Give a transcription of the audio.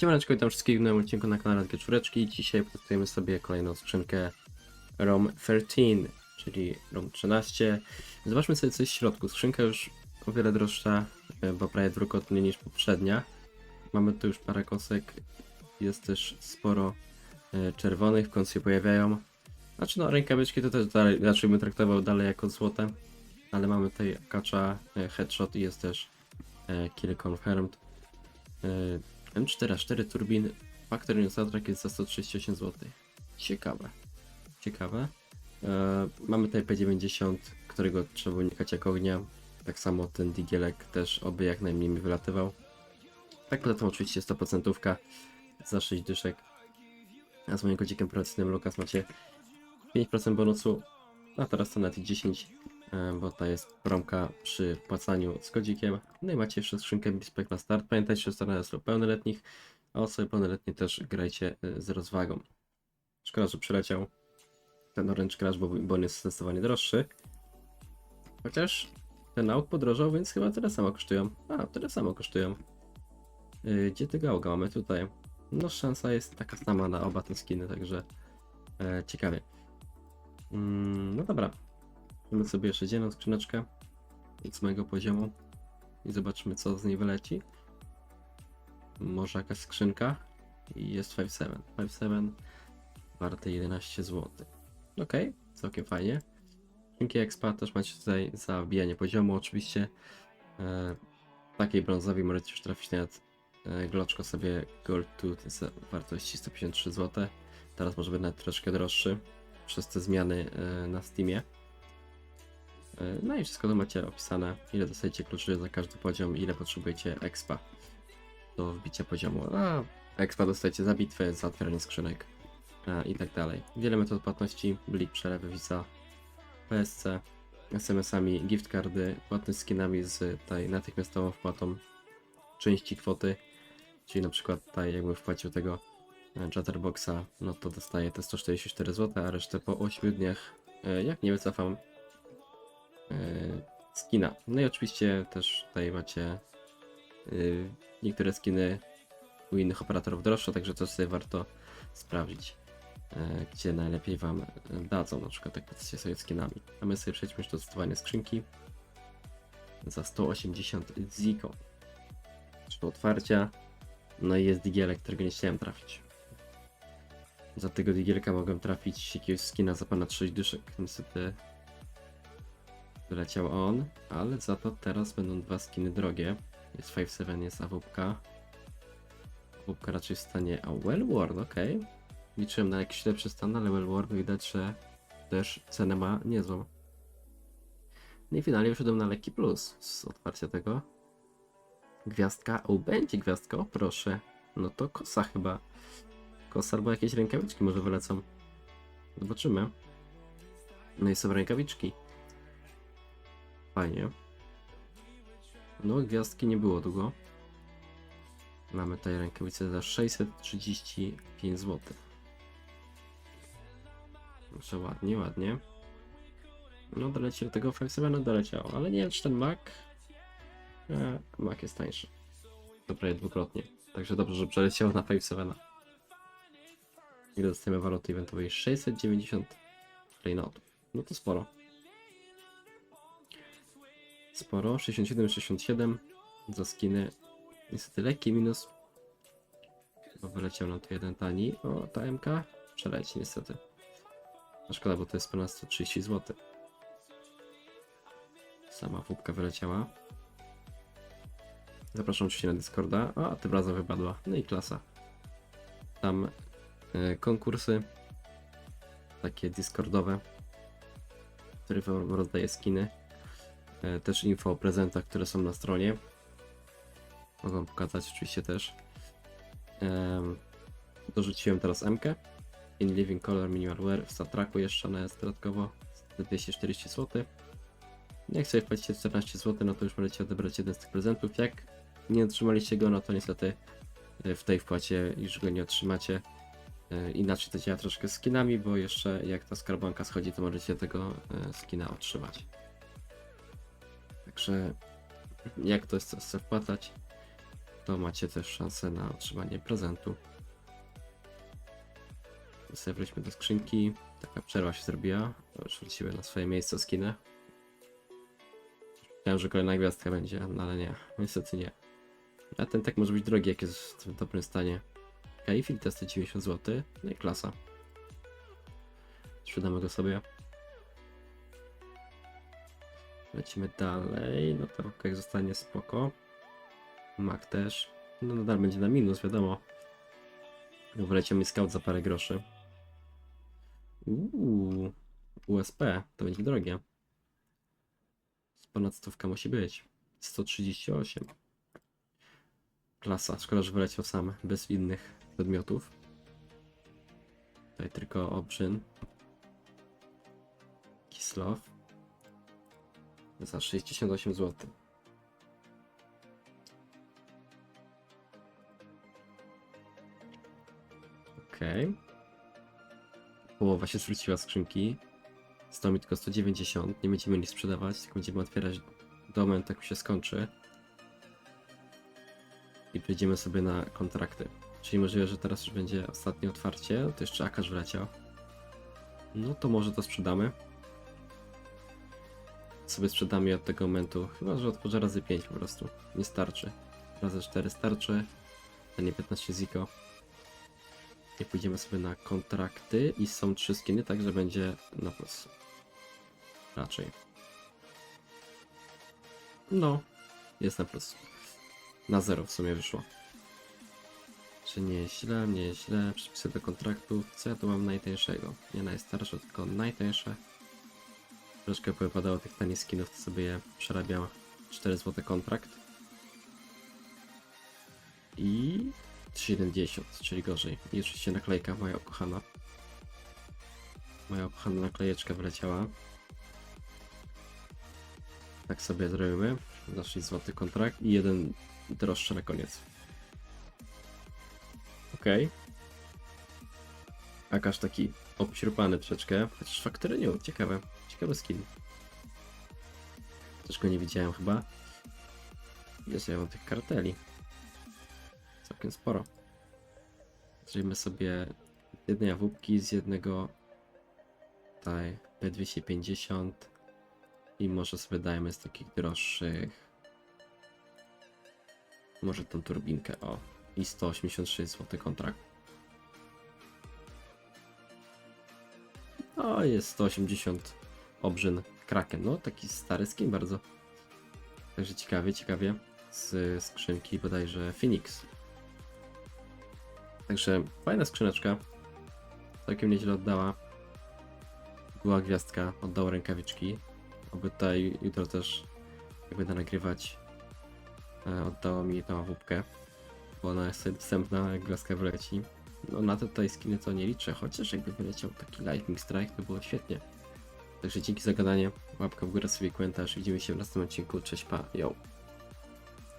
Siemaneczko, witam wszystkich w nowym odcinku na kanale Dwie Czwóreczki. Dzisiaj testujemy sobie kolejną skrzynkę ROM 13, czyli ROM 13. Zobaczmy sobie coś w środku. Skrzynka już o wiele droższa, e, bo prawie dwukrotnie niż poprzednia. Mamy tu już parę kosek, jest też sporo e, czerwonych, w końcu się pojawiają. Znaczy no, rękawiczki to też dalej, raczej bym traktował dalej jako złote, ale mamy tutaj kacza, e, headshot i jest też kill confirmed. E, M4A4 turbin Factory Soundtrack jest za 138 zł. Ciekawe. Ciekawe. E, mamy tutaj P90, którego trzeba unikać jak ognia. Tak samo ten digielek też oby jak najmniej mi wylatywał. Tak poza tym oczywiście 100% za 6 dyszek. A z moim kodzikiem promocyjnym Lukas macie 5% bonusu, a teraz to nawet i 10, e, bo to jest promka przy wpłacaniu z kodzikiem. No i macie jeszcze skrzynkę Bispek na start. Pamiętajcie, że strona jest pełnoletnich, a osoby pełnoletnie też grajcie e, z rozwagą. Szkoda, że przyleciał ten Orange Crash, bo, bo on jest zdecydowanie droższy. Chociaż ten auk podrożał, więc chyba tyle samo kosztują. A, tyle samo kosztują. Yy, Gdzie tego auga mamy tutaj? No szansa jest taka sama na oba te skiny, także e, ciekawie. Mm, no dobra. Mamy sobie jeszcze dzienną skrzyneczkę z mojego poziomu i zobaczymy co z niej wyleci. Może jakaś skrzynka i jest 5.7. 5.7 warte 11 zł. Ok, całkiem fajnie. Skrzynki Expa też macie tutaj za wbijanie poziomu oczywiście. E, takiej brązowej możecie już trafić nawet e, gloczko sobie Gold 2 to jest wartości 153 zł. Teraz może być nawet troszkę droższy przez te zmiany e, na Steamie. E, No i wszystko to macie opisane, ile dostajecie kluczy za każdy poziom, ile potrzebujecie expa do wbicia poziomu. A expa dostajecie za bitwę, za otwieranie skrzynek e, i tak dalej. Wiele metod płatności, blik, przelewy, Visa, PSC, SMS-ami, gift cardy, płatność skinami z tej natychmiastową wpłatą części kwoty, czyli na przykład tutaj jakbym wpłacił tego Chatterboxa, no to dostaję te 144 zł, a resztę po 8 dniach, e, jak nie wycofam e, skina. No i oczywiście też tutaj macie e, niektóre skiny u innych operatorów droższe, także to sobie warto sprawdzić, e, gdzie najlepiej Wam dadzą, na przykład jak jesteście sobie skinami. A my sobie przejdźmy do testowania skrzynki za 180 ziko. Czy do otwarcia. No i jest digielek, którego nie chciałem trafić. Za tego digielka mogłem trafić jakiegoś skina za ponad 6 dyszek. Niestety wyleciał on, ale za to teraz będą dwa skiny drogie. Jest 5.7, jest AWP. AWP raczej w stanie... A Wellward, ok. Liczyłem na jakiś lepszy stan, ale Wellward widać, że też cenę ma niezłą. No i finalnie wyszedłem na lekki plus z otwarcia tego. Gwiazdka, o będzie gwiazdka, o proszę. No to kosa chyba. Kosa albo jakieś rękawiczki może wylecą. Zobaczymy. No i są rękawiczki. Fajnie. No gwiazdki nie było długo. Mamy tutaj rękawice za 635 zł. Proszę ładnie, ładnie. No doleciał do tego 5 no ale nie wiem czy ten Mac E, Mac jest tańszy. To prawie dwukrotnie. Także dobrze, że przeleciało na 5.7. Ile dostajemy waluty eventowej? 690 klejnotów. No to sporo. Sporo. 67, 67 za skiny. Niestety lekki minus. Bo wyleciał nam tu jeden tani. O, ta MK przeleci niestety. A szkoda, bo to jest ponad 130 zł. Sama fubka wyleciała. Zapraszam oczywiście na Discorda. A, tym razem wypadła. No i klasa. Tam e, konkursy. Takie Discordowe. w których rozdaję skiny. E, też info o prezentach, które są na stronie. Mogę wam pokazać oczywiście też. Em, dorzuciłem teraz MK. In Living Color Minimal Wear w Satraku jeszcze ona jest dodatkowo za 240 zł. Jak sobie wpłacicie 14 zł, no to już możecie odebrać jeden z tych prezentów. Jak nie otrzymaliście go, no to niestety e, w tej wpłacie już go nie otrzymacie. E, Inaczej to działa troszkę z skinami, bo jeszcze jak ta skarbonka schodzi, to możecie tego skina otrzymać. Także jak ktoś chce wpłacać, to macie też szansę na otrzymanie prezentu. Wróćmy do skrzynki. Taka przerwa się zrobiła. Już wróciły na swoje miejsce skiny. Myślałem, że kolejna gwiazdka będzie, no ale nie. Niestety nie. A ten tak może być drogi, jak jest w dobrym stanie. Kaifil to 190 zł. No i klasa. Sprzedamy go sobie. Lecimy dalej. No to jak zostanie spoko. Mac też. No nadal będzie na minus, wiadomo. Wyleciał mi scout za parę groszy. Uuu, USP, to będzie drogie. Ponad stówka musi być. 138. Klasa, szkoda, że wyleciał sam, bez innych przedmiotów. Tutaj tylko obrzyn. Kislow. Za 68 zł. Okej. Połowa się zwróciła skrzynki. Zostało mi tylko 190. Nie będziemy nic sprzedawać, tylko będziemy otwierać do momentu, jak się skończy. I przejdziemy sobie na kontrakty. Czyli możliwe, że teraz już będzie ostatnie otwarcie. To jeszcze Akasz wleciał. No to może to sprzedamy. Sobie sprzedamy od tego momentu. Chyba, że otworzę razy 5 po prostu. Nie starczy. Razy 4 starczy. To nie 15 ziko. I pójdziemy sobie na kontrakty i są trzy skiny, także będzie na plus. Raczej. No, jest na plus. Na zero w sumie wyszło. Czy nie źle, nie źle. Przepisy do kontraktów. Co ja tu mam najtańszego? Nie najstarsze, tylko najtańsze. Troszkę powypadało tych tanich skinów, to sobie je przerabiam. 4 zł kontrakt. I 3,70, czyli gorzej. I oczywiście naklejka moja ukochana. Moja ukochana naklejeczka wyleciała. Tak sobie zrobimy. Za 6 zł kontrakt i jeden droższy na koniec. Okej. Akaż taki obśrupany troszeczkę, chociaż faktory nie, ciekawe. Ciekawy skin. Też go nie widziałem chyba. Jest ja mam tych karteli. Całkiem sporo. Zrobimy sobie jednej jawówki z jednego tutaj P250 i może sobie dajemy z takich droższych może tą turbinkę, o i 186 zł kontrakt. O, jest 180 obrzyn Kraken. No, taki stary skin bardzo. Także ciekawie, ciekawie. Z skrzynki bodajże Phoenix. Także fajna skrzyneczka. Całkiem nieźle oddała. Była gwiazdka, oddał rękawiczki. Oby tutaj jutro też, jak będę nagrywać, e, oddało mi tą łupkę. Bo ona jest dostępna, jak gwiazdka wyleci. No na te tutaj skiny to nie liczę, chociaż jakby wyleciał taki Lightning Strike, to było świetnie. Także dzięki za gadanie, łapka w górę sobie komentarz, widzimy się w następnym odcinku, cześć pa, yo!